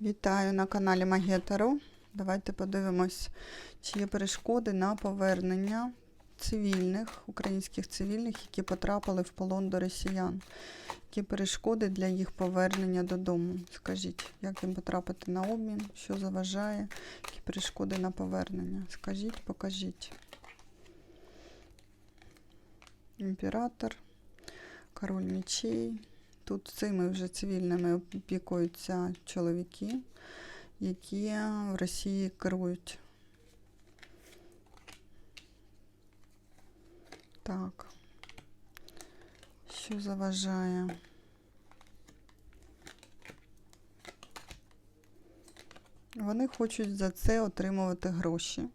Вітаю на каналі Магія Таро. Давайте подивимось, чи є перешкоди на повернення цивільних, українських цивільних, які потрапили в полон до росіян. Які перешкоди для їх повернення додому? Скажіть, як їм потрапити на обмін, що заважає, які перешкоди на повернення? Скажіть, покажіть. Імператор, король мечей. Тут цими вже цивільними опікуються чоловіки, які в Росії керують. Так. Що заважає? Вони хочуть за це отримувати гроші.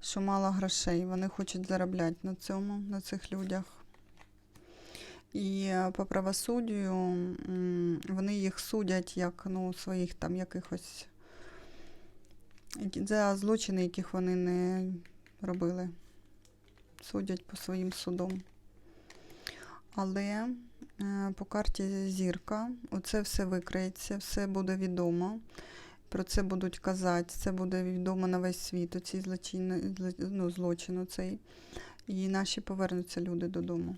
Що мало грошей. Вони хочуть заробляти на цьому, на цих людях. І е, по правосуддю вони їх судять як ну, своїх там якихось за злочини, яких вони не робили. Судять по своїм судом. Але е, по карті зірка, оце все викриється, все буде відомо. Про це будуть казати, це буде відомо на весь світ, оці злочини, ну, злочин оцей. І наші повернуться люди додому.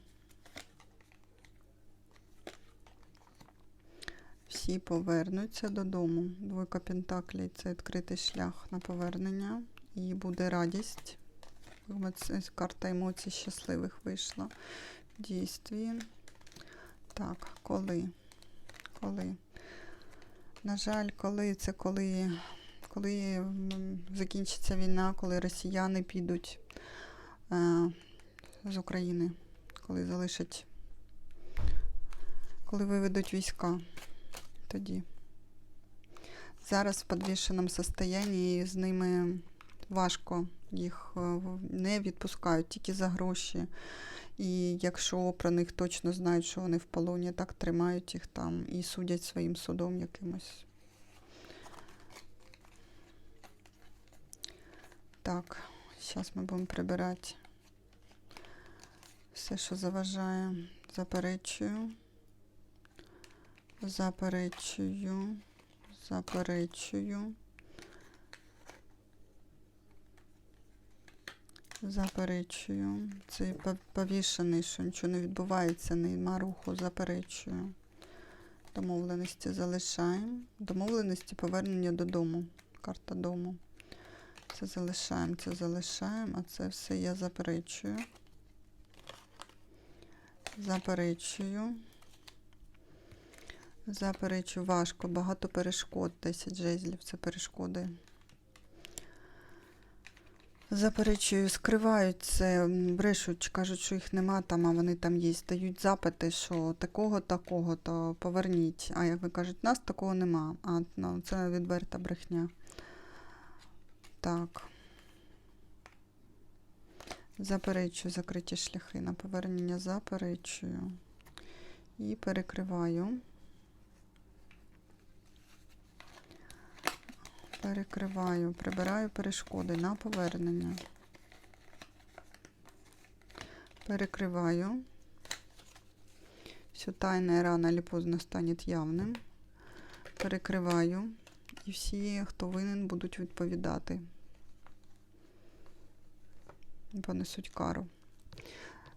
Всі повернуться додому. Двойка Пентаклей це відкритий шлях на повернення. І буде радість. Карта емоцій щасливих вийшла. Дійстві. Так, коли? Коли? На жаль, коли це коли, коли закінчиться війна, коли росіяни підуть е, з України, коли залишать, коли виведуть війська тоді. Зараз в підвішеному стані і з ними важко їх е, не відпускають тільки за гроші. І якщо про них точно знають, що вони в полоні, так тримають їх там і судять своїм судом якимось. Так, зараз ми будемо прибирати все, що заважає. Заперечую. Заперечую. Заперечую. Заперечую. Цей повішений, що нічого не відбувається, нема руху, заперечую. Домовленості залишаємо. Домовленості повернення додому. Карта дому. Це залишаємо, це залишаємо, а це все я заперечую. Заперечую. Заперечую, важко, багато перешкод, 10 жезлів це перешкоди. Заперечую, скривають це, брешуть, кажуть, що їх нема там, а вони там є. Дають запити, що такого, такого, то поверніть. А як ви кажуть, нас такого нема. А ну, це відверта брехня. Так. Заперечую закриті шляхи на повернення, заперечую. І перекриваю. Перекриваю, прибираю перешкоди на повернення. Перекриваю. Все тайное рано или поздно станет явним. Перекриваю. І всі, хто винен, будуть відповідати. Понесуть кару.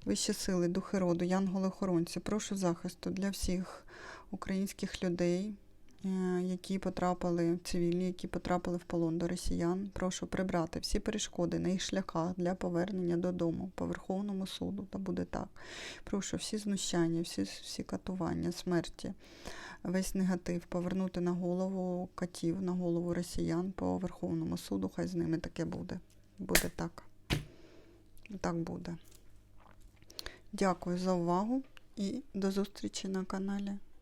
Вищі сили, духи роду, янголи-охоронці, прошу захисту для всіх українських людей, які потрапили, цивільні, які потрапили в полон до росіян. Прошу прибрати всі перешкоди на їх шляхах для повернення додому по Верховному суду. Та буде так. Прошу всі знущання, всі, всі катування, смерті, весь негатив повернути на голову катів, на голову росіян по Верховному суду. Хай з ними таке буде. Буде так. Так буде. Дякую за увагу і до зустрічі на каналі.